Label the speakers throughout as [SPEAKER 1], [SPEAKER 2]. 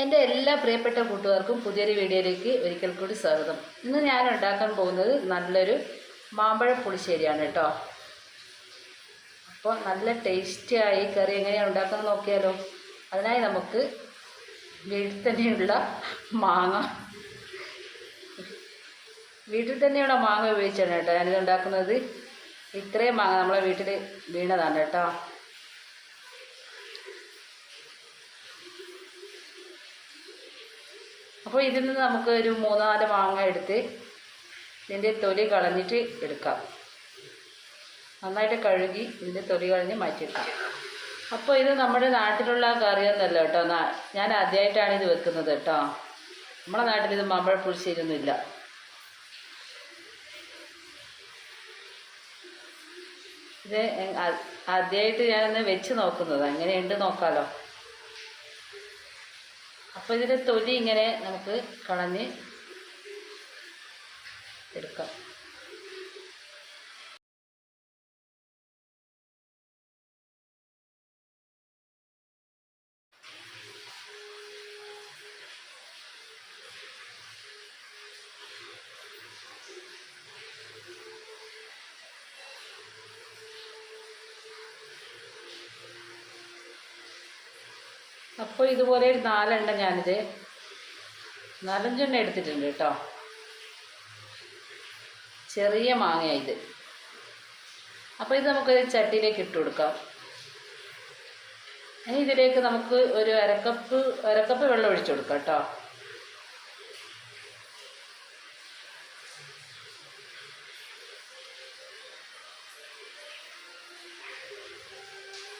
[SPEAKER 1] എന്റെ എല്ലാ പ്രിയപ്പെട്ട കൂട്ടുകാർക്കും പുതിയൊരു വീഡിയോയിലേക്ക് ഒരിക്കൽ കൂടി സ്വാഗതം. ഇന്ന് ഞാൻ ഉണ്ടാക്കാൻ പോകുന്നത് നല്ലൊരു മാമ്പഴ പുളിശ്ശേരിയാണ് കേട്ടോ. അപ്പോൾ നല്ല ടേസ്റ്റിയായി കറി എങ്ങനെയാണ് ഉണ്ടാക്കുന്നത് നോക്കിയാലോ. അതിനായി നമുക്ക് വീട്ടിൽ തന്നെയുള്ള മാങ്ങ വീട്ടിൽ തന്നെയുള്ള മാങ്ങ ഉപയോഗിച്ചാണ് കേട്ടോ ഞാനിത് ഉണ്ടാക്കുന്നത്. ഇത്രയും മാങ്ങ നമ്മളെ വീട്ടിൽ വീണതാണ് കേട്ടോ. അപ്പോൾ ഇതിൽ നിന്ന് നമുക്ക് ഒരു മൂന്നാൽ മാങ്ങ എടുത്ത് ഇതിന്റെ തൊലി കളഞ്ഞിട്ട് എടുക്കാം. നന്നായിട്ട് കഴുകി ഇതിന്റെ തൊലി കളഞ്ഞ് മാറ്റിയെടുക്കാം. അപ്പോൾ ഇത് നമ്മുടെ നാട്ടിലുള്ള കറിയൊന്നല്ല കേട്ടോ. ഞാൻ ആദ്യമായിട്ടാണ് ഇത് വെക്കുന്നത് കേട്ടോ. നമ്മുടെ നാട്ടിൽ ഇത് മാമ്പഴ പുളിശ്ശേരിയൊന്നുമില്ല. ഇത് ആദ്യമായിട്ട് ഞാനൊന്ന് വെച്ച് നോക്കുന്നത്. എങ്ങനെയുണ്ട് നോക്കാമല്ലോ അപ്പോൾ ഇതിന്റെ തൊലി ഇങ്ങനെ നമുക്ക് കളഞ്ഞ് എടുക്കാം അപ്പോൾ ഇതുപോലെ ഒരു നാലെണ്ണം ഞാനിത് നാലഞ്ചെണ്ണം എടുത്തിട്ടുണ്ട് കേട്ടോ. ചെറിയ മാങ്ങ ഇത്. അപ്പോൾ ഇത് നമുക്ക് ചട്ടിയിലേക്ക് ഇട്ട് കൊടുക്കാം. ഇനി ഇതിലേക്ക് നമുക്ക് ഒരു അരക്കപ്പ് അരക്കപ്പ് വെള്ളം ഒഴിച്ചു കൊടുക്കാം കേട്ടോ.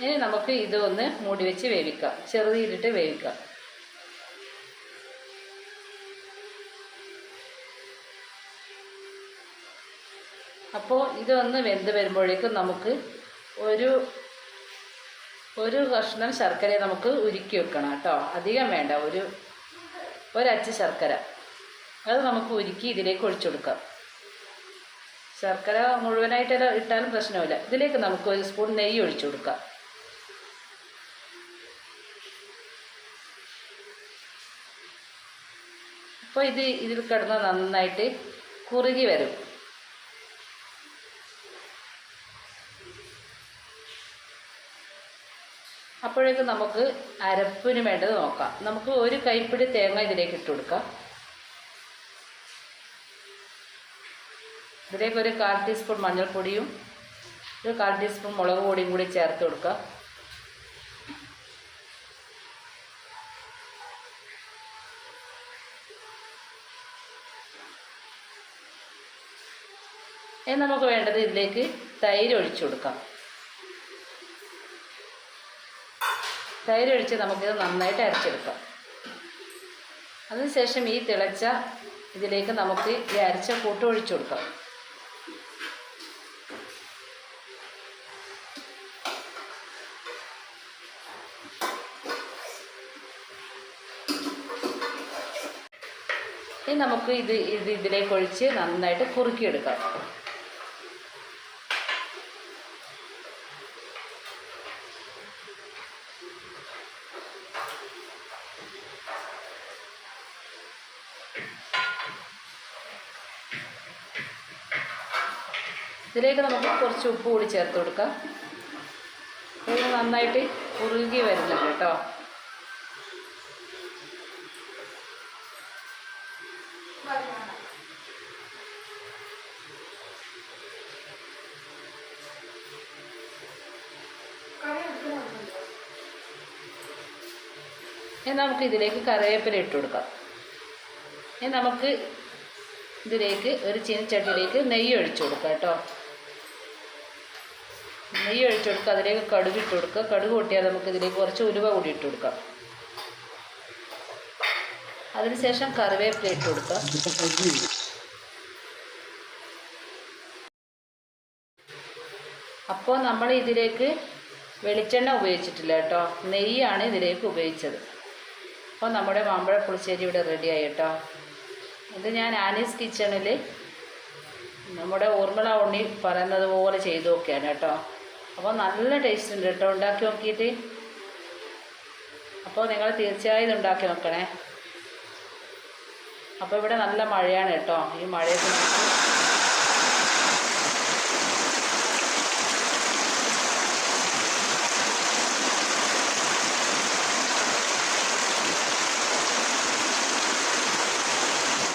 [SPEAKER 1] ഇനി നമുക്ക് ഇത് ഒന്ന് മൂടി വെച്ച് വേവിക്കാം. ചെറുതീരിട്ട് വേവിക്കാം. അപ്പോൾ ഇതൊന്ന് വെന്ത് വരുമ്പോഴേക്കും നമുക്ക് ഒരു ഒരു കഷ്ണം ശർക്കര നമുക്ക് ഉരുക്കി വെക്കണം കേട്ടോ. അധികം വേണ്ട ഒരു ഒരച്ച് ശർക്കര. അത് നമുക്ക് ഉരുക്കി ഇതിലേക്ക് ഒഴിച്ചു കൊടുക്കാം. ശർക്കര മുഴുവനായിട്ട് ഇട്ടാലും പ്രശ്നമില്ല. ഇതിലേക്ക് നമുക്ക് ഒരു സ്പൂൺ നെയ്യ് ഒഴിച്ചു കൊടുക്കാം. അപ്പോൾ ഇത് ഇതിൽ കിടന്ന് നന്നായിട്ട് കുറുകി വരും. അപ്പോഴേക്ക് നമുക്ക് അരപ്പിന് വേണ്ടത് നോക്കാം. നമുക്ക് ഒരു കൈപ്പിടി തേങ്ങ ഇതിലേക്ക് ഇട്ട് കൊടുക്കാം. ഇതിലേക്ക് ഒരു കാൽ ടീസ്പൂൺ മഞ്ഞൾപ്പൊടിയും ഒരു കാൽ ടീസ്പൂൺ മുളക് പൊടിയും കൂടി ചേർത്ത് കൊടുക്കുക ഇനി നമുക്ക് വേണ്ടത് ഇതിലേക്ക് തൈര് ഒഴിച്ചു കൊടുക്കാം. തൈര് ഒഴിച്ച് നമുക്കിത് നന്നായിട്ട് അരച്ചെടുക്കാം. അതിനുശേഷം ഈ തിളച്ച ഇതിലേക്ക് നമുക്ക് ഈ അരച്ച കൂട്ട് ഒഴിച്ചു കൊടുക്കാം. ഇനി നമുക്ക് ഇത് ഇത് ഇതിലേക്ക് ഒഴിച്ച് നന്നായിട്ട് കുറുക്കിയെടുക്കാം. ഇതിലേക്ക് നമുക്ക് കുറച്ച് ഉപ്പ് കൂടി ചേർത്ത് കൊടുക്കാം. ഇത് നന്നായിട്ട് ഉറുകി വരുന്നുണ്ട് കേട്ടോ. ഇനി നമുക്ക് ഇതിലേക്ക് കറിവേപ്പില ഇട്ട് കൊടുക്കാം. ഇനി നമുക്ക് ഇതിലേക്ക് ഒരു ചീനച്ചട്ടിയിലേക്ക് നെയ്യ് ഒഴിച്ചു കൊടുക്കാം കേട്ടോ. നെയ്യ് ഒഴിച്ചു കൊടുക്കുക അതിലേക്ക് കടുക് ഇട്ട് കൊടുക്കുക. കടുക് കൂട്ടിയാൽ നമുക്ക് ഇതിലേക്ക് കുറച്ച് ഉലുവ കൂടി ഇട്ട് കൊടുക്കാം. അതിനുശേഷം കറിവേപ്പില ഇട്ട് കൊടുക്കാം അപ്പോൾ നമ്മൾ ഇതിലേക്ക് വെളിച്ചെണ്ണ ഉപയോഗിച്ചിട്ടില്ല കേട്ടോ. നെയ്യാണ് ഇതിലേക്ക് ഉപയോഗിച്ചത്. അപ്പോൾ നമ്മുടെ മാമ്പഴ പുളിശ്ശേരി ഇവിടെ റെഡിയായി കേട്ടോ. ഇത് ഞാൻ ആനീസ് കിച്ചണിൽ നമ്മുടെ ഊർമിള ഉണ്ണി പറയുന്നത് പോലെ ചെയ്തു നോക്കിയാണ് കേട്ടോ. അപ്പോൾ നല്ല ടേസ്റ്റ് ഉണ്ട് കേട്ടോ ഉണ്ടാക്കി നോക്കിയിട്ട്. അപ്പോൾ നിങ്ങൾ തീർച്ചയായും ഉണ്ടാക്കി നോക്കണേ. അപ്പോൾ ഇവിടെ നല്ല മഴയാണ് കേട്ടോ ഈ മഴയത്ത് നമുക്ക്